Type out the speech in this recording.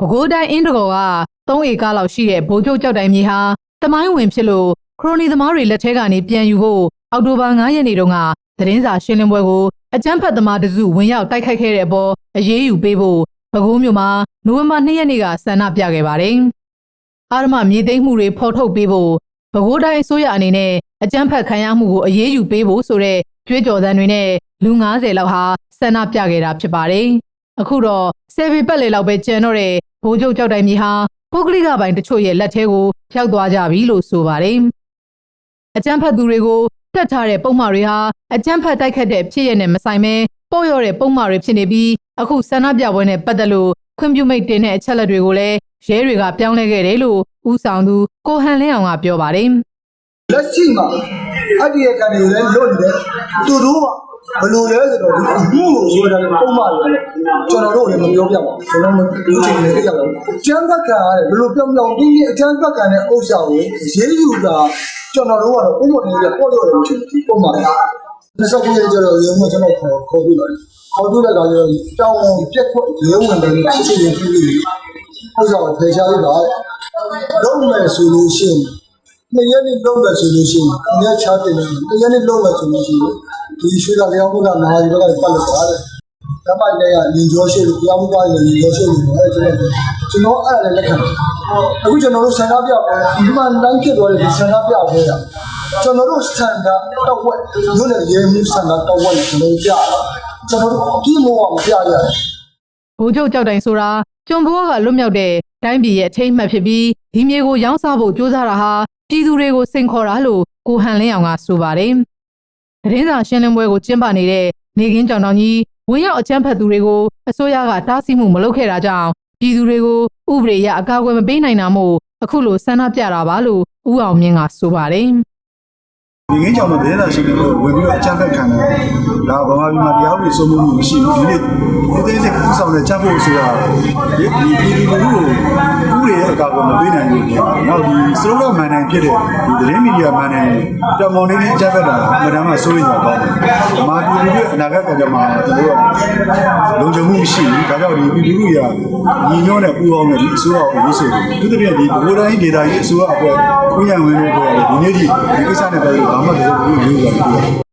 ပဲခူးတိုင်းအင်းတကောက3ဧကလောက်ရှိတဲ့ဘိုးကျုပ်ကြောက်တိုင်မြေဟာတမိုင်းဝင်ဖြစ်လို့ခရိုနီသမားတွေလက်ထဲကနေပြန်ယူဖို့အောက်တိုဘာ9ရက်နေ့တုန်းကသတင်းစာရှင်းလင်းပွဲကိုအကြမ်းဖက်သမားတစုဝင်ရောက်တိုက်ခိုက်ခဲ့တဲ့အပေါ်အရေးယူပေးဖို့ပဲခူးမြို့မှာနိုဝင်ဘာ2ရက်နေ့ကဆန္ဒပြခဲ့ပါတယ်။အာရမမြေသိမ်းမှုတွေဖော်ထုတ်ပေးဖို့ပဲခူးတိုင်းအစိုးရအနေနဲ့အကြမ်းဖက်ခံရမှုကိုအရေးယူပေးဖို့ဆိုတဲ့ကြွေးကြော်သံတွေနဲ့လူ90လောက်ဟာဆန္ဒပြခဲ့တာဖြစ်ပါတယ်။အခုတော့ဆယ်ပေပတ်လေလောက်ပဲကျန်တော့တဲ့ ဘိုးကျုပ်ကြောက်တိုင်မြေဟာပုဂ္ဂလိကပိုင်းတချို့ရဲ့လက်ထဲကိုရောက်သွားကြပြီလို့ဆိုပါတယ်။အကြမ်းဖက်သူတွေကိုတက်ထားတဲ့ပုံမှားတွေဟာအကြမ်းဖက်တိုက်ခတ်တဲ့ဖြစ်ရတဲ့မဆိုင်ပဲပေါ့ရော့တဲ့ပုံမှားတွေဖြစ်နေပြီးအခုဆန္ဒပြပွဲနဲ့ပတ်သက်လို့ခွင့်ပြုမိတ်တင်တဲ့အချက်လက်တွေကိုလည်းရဲတွေကပြောင်းလဲခဲ့တယ်လို့ဦးဆောင်သူကိုဟန်လင်းအောင်ကပြောပါတယ်။လက်ရှိမှာအဲ့ဒီရကန်တွေလည်းလွတ်နေတယ်သူတို့က ဘယ်လိုလဲဆိုတော့ဒီအမှုကိုဆိုတာလည်းပုံမှန်တယ်ကျွန်တော်တို့လည်းမပြောပြပါဘူးကျွန်တော်တို့ဒီချိန်လေးကြည့်ရအောင်အကျန်းဘက်ကရတယ်ဘယ်လိုပြောင်းပြောင်းပြီးအကျန်းဘက်ကနဲ့အုပ်ဆောင်ကိုရေးယူတာကျွန်တော်တို့ကတော့ပုံမှန်လေးပေါ့ရော့တယ်ဖြစ်ပုံမှန်တယ်လက်ဆက်ကြီးကျတော့ရုံးကကျွန်တော်ခေါ်ခေါ်ပြလိုက်ခေါ်ပြလိုက်တာကျတော့တောင်းအောင်ပြက်ခွက်ရဲဝင်တယ်ဖြစ်ချင်ရင်ပြီးပြီအုပ်ဆောင်ကိုဖယ်ရှားလိုက်တာလုံးမယ်ဆိုလို့ရှိရင် နှစ်ရက်နေလုံးမယ်ဆိုလို့ရှိရင်အများချားတင်တယ်နှစ်ရက်နေလုံးမယ်ဆိုလို့ရှိရင်ဒီရွှေကလျောင်းဘုရားနာရီဘက်ကပတ်လို့ပါတယ်။ဓမ္မလည်းကလင်ကျော်ရှိလို့ဘုရားဘုရားလည်းလင်ကျော်ရှိလို့အဲကျွန်တော်ကျွန်တော်အဲ့ဒါလည်းလက်ခံတယ်။အခုကျွန်တော်တို့ဆန္ဒပြပွဲဒီမှာတိုင်းဖြစ်သွားတဲ့ဒီဆန္ဒပြပွဲကကျွန်တော်တို့ဆန္ဒတော့ဝက်တို့လည်းရေမှုဆန္ဒတော့ဝက်ကျွန်တော်ပြကျွန်တော်တို့အပြည့်မောမပြရတယ်ဘိုးကျုပ်ကြောက်တိုင်ဆိုတာကျွန်းဘွားကလွတ်မြောက်တဲ့တိုင်းပြည်ရဲ့အထိမ်းအမှတ်ဖြစ်ပြီး ဒီမြေကိုရောင်းစားဖို့ကြိုးစားတာဟာပြည်သူတွေကိုစိန်ခေါ်တာလို့ကိုဟန်လင်းအောင်ကဆိုပါတယ်။သတင်းစာရှင်းလင်းပွဲကိုကျင်းပနေတဲ့နေကင်းကြောင်တောင်ကြီးဝင်ရောက်အကြမ်းဖက်သူတွေကိုအစိုးရကတားဆီးမှုမလုပ်ခဲ့တာကြောင့်ပြည်သူတွေကိုဥပဒေအရအကာအကွယ်မပေးနိုင်တာမို့အခုလိုဆန္ဒပြတာပါလို့ဦးအောင်မြင့်ကဆိုပါတယ်။ဒီငင်းကြောင်မှာဒဲလာရှိနေလို့ဝင်ပြီးတော့အချမ်းဖက်ခံတယ်ဒါဗမာပြည်မှာတရားဥပဒေစိုးမိုးမှုမရှိဘူးဒီနေ့ ဒီသိစိတ်ဥဆောင်တဲ့ချမ်းဖို့ဆိုတာဒီဒီဒီလူကိုဥပဒေရဲ့အကာအကွယ်မပေးနိုင်ဘူးနောက်ဒီစလုံးတော့မန်နိုင်ဖြစ်တဲ့ဒီသတင်းမီဒီယာမန်နိုင်တမောင်နေနဲ့အချမ်းဖက်တာမတမ်းမှစိုးရိမ်ကြပါဘူးဗမာပြည်လူတွေအနာဂတ်ကကြမှာကျွန်တော်တို့ကလုံခြုံမှုမရှိဘူးဒါကြောင့်ဒီပြည်လူတွေကညီညွတ်တဲ့ပူအောင်တဲ့ဒီအစိုးရကိုရေးဆိုတယ်သူတပြည့်ဒီဘိုးတိုင်းဒေတာကြီးအစိုးရအဖွဲ့ဥညာဝင်လို့ပြောရတယ်ဒီနေ့ဒီဒီကိစ္စနဲ့ပတ်သက်လို့ဘာမှတစုံတခုရေးရမှာမဟုတ်ဘူး